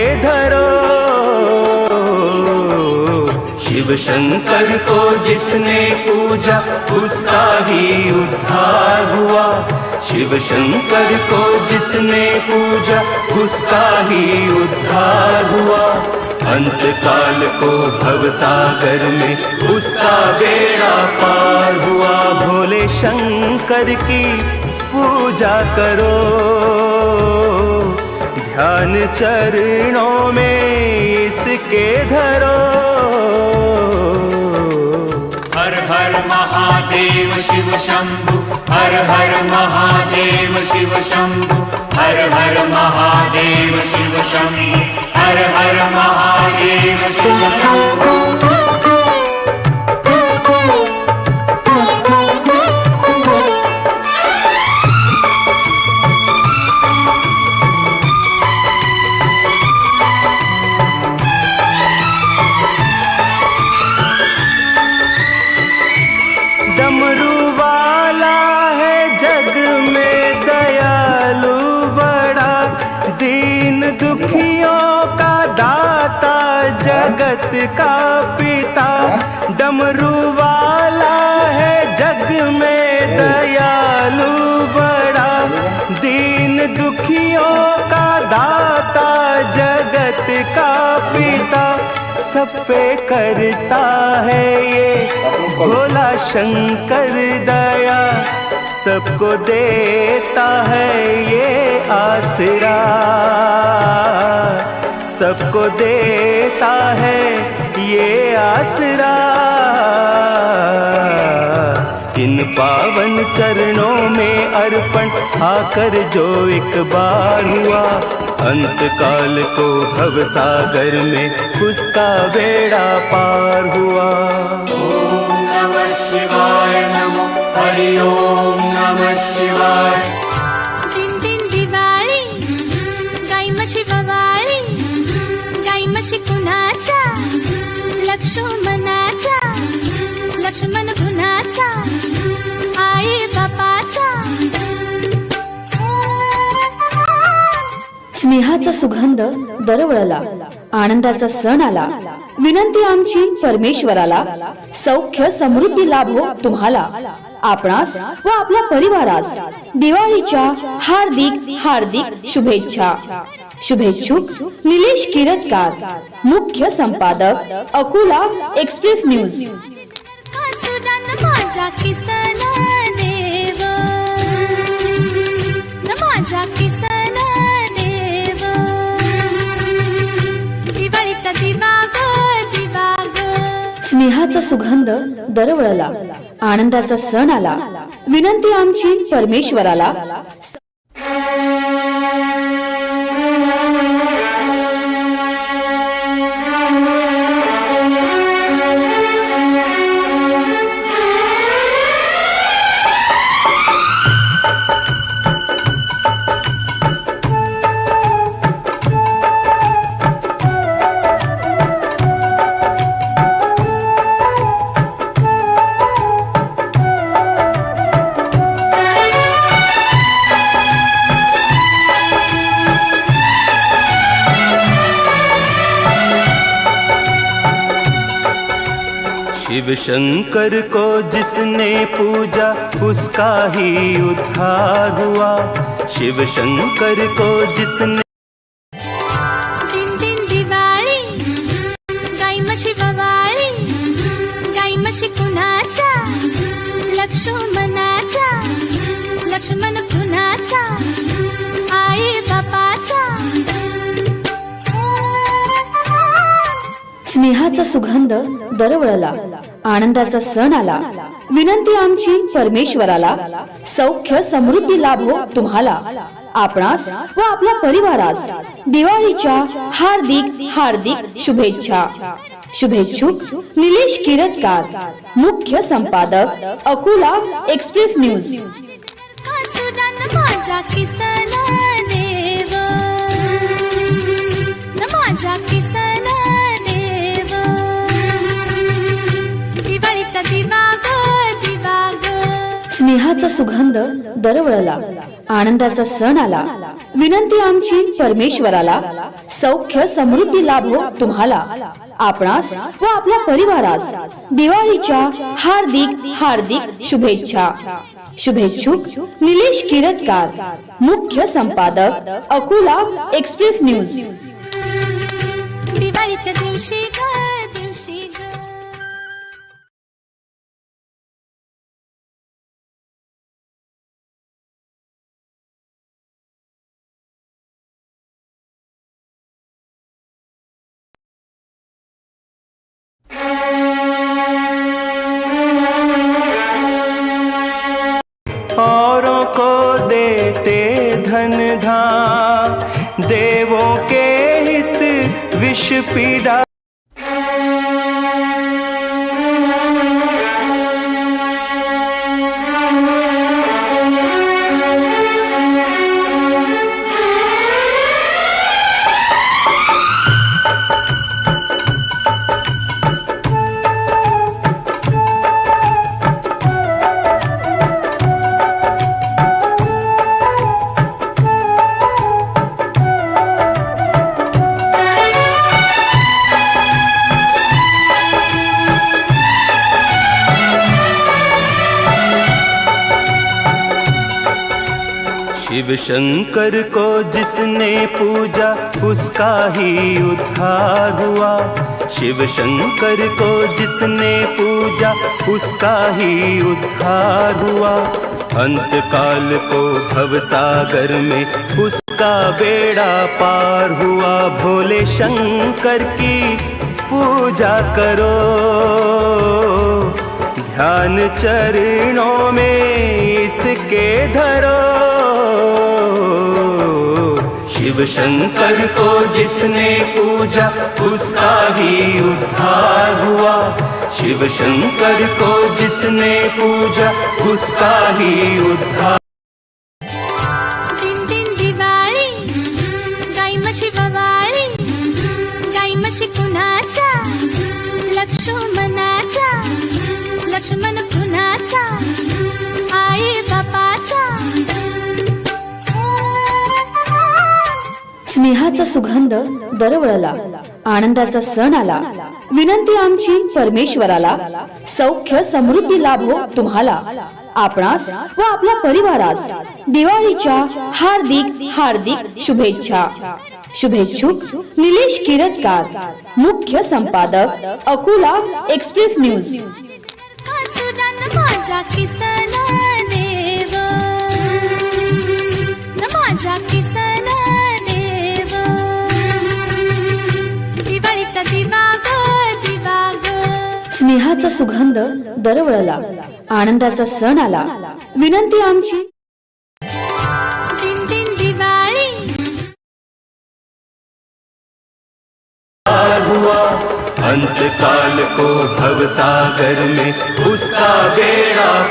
धरो। शिव शंकर को जिसने पूजा, उसका ही उद्धार हुआ। शिव शंकर को जिसने पूजा, उसका ही उद्धार हुआ। अंत काल को भव सागर में उसका बेड़ा पार हुआ। भोले शंकर की पूजा करो। ध्यान चरणों में इसके धरो हर हर महादेव शिव शंभु, हर हर महादेव शिव शंभु, हर हर महादेव शिव शंभु, हर हर महादेव शिव शंभु। डमरू वाला है जग में दयालु बड़ा। दीन दुखियों का दाता, जगत का पिता। सब पे करता है ये भोला शंकर दया। सबको देता है ये आसरा। सबको देता है ये आसरा। इन पावन चरणों में अर्पण आकर जो एक बार हुआ अंत काल को भव सागर में उसका बेड़ा पार हुआ। ओम नमः शिवाय नमो हरिओम लक्ष्मणाच्या लक्ष्मण गुणाचा आई बापाचा. स्नेहाचा सुगंध दरवळला आनंदाचा सण आला. विनंती आमची परमेश्वराला. सौख्य समृद्धी लाभो हो तुम्हाला आपणास व आपल्या परिवारास. दिवाळीच्या हार्दिक हार्दिक शुभेच्छा. शुभेच्छुक निलेश किरतकार मुख्य संपादक अकोला एक्सप्रेस न्यूज। स्नेहाचा सुगंध दरवळला आनंदाचा सण आला. विनंती आमची परमेश्वराला. शिव शंकर को जिसने पूजा उसका ही उद्धार हुआ। शिव शंकर को जिसने दिन दिन दिवाळी गाई म्हशी बवाळी गाई म्हशी कुणाच्या लक्ष्मणाच्या लक्ष्मण कुणाचा आई बापाचा। स्नेहाचा सुगंध दरवळला. आनंदाचा सण आला. विनंती आमची परमेश्वराला. सौख्य समृद्धी लाभो हो तुम्हाला. आपणास व आपल्या परिवारास दिवाळीच्या हार्दिक हार्दिक शुभेच्छा. शुभेच्छुक निलेश किरतकार मुख्य संपादक अकोला एक्सप्रेस न्यूज. स्नेहाचा सुगंध दरवळला आनंदाचा सण आला. विनंती आमची परमेश्वराला सौख्य समृद्धी लाभो हो तुम्हाला आपणास व आपल्या परिवारास. दिवाळीच्या हार्दिक हार्दिक शुभेच्छा. शुभेच्छुक निलेश किरतकार मुख्य संपादक अकोला एक्सप्रेस न्यूज. दिवाळीच्या दिवशी धन धाम देवों के हित विष पीड़ा। शिव शंकर को जिसने पूजा, उसका ही उद्धार हुआ। शिव शंकर को जिसने पूजा, उसका ही उद्धार हुआ। अंत काल को भव सागर में उसका बेड़ा पार हुआ। भोले शंकर की पूजा करो। ध्यान चरणों में इसके धरो। शिव शंकर को जिसने पूजा, उसका ही उद्धार हुआ। शिव शंकर को जिसने पूजा, उसका ही उद्धार स्नेहाचा सुगंध दरवळला आनंदाचा सण आला. विनंती आमची परमेश्वराला सौख्य समृद्धी लाभो हो तुम्हाला आपणास व आपल्या परिवारास. दिवाळीच्या हार्दिक हार्दिक शुभेच्छा. शुभेच्छुक निलेश किरतकार मुख्य संपादक अकोला एक्सप्रेस न्यूज. स्नेहाचा सुगंध दरवळला आनंदाचा सण आला. विनंती आमची. दिन अंत काल को भव सागर में उसका बेड़ा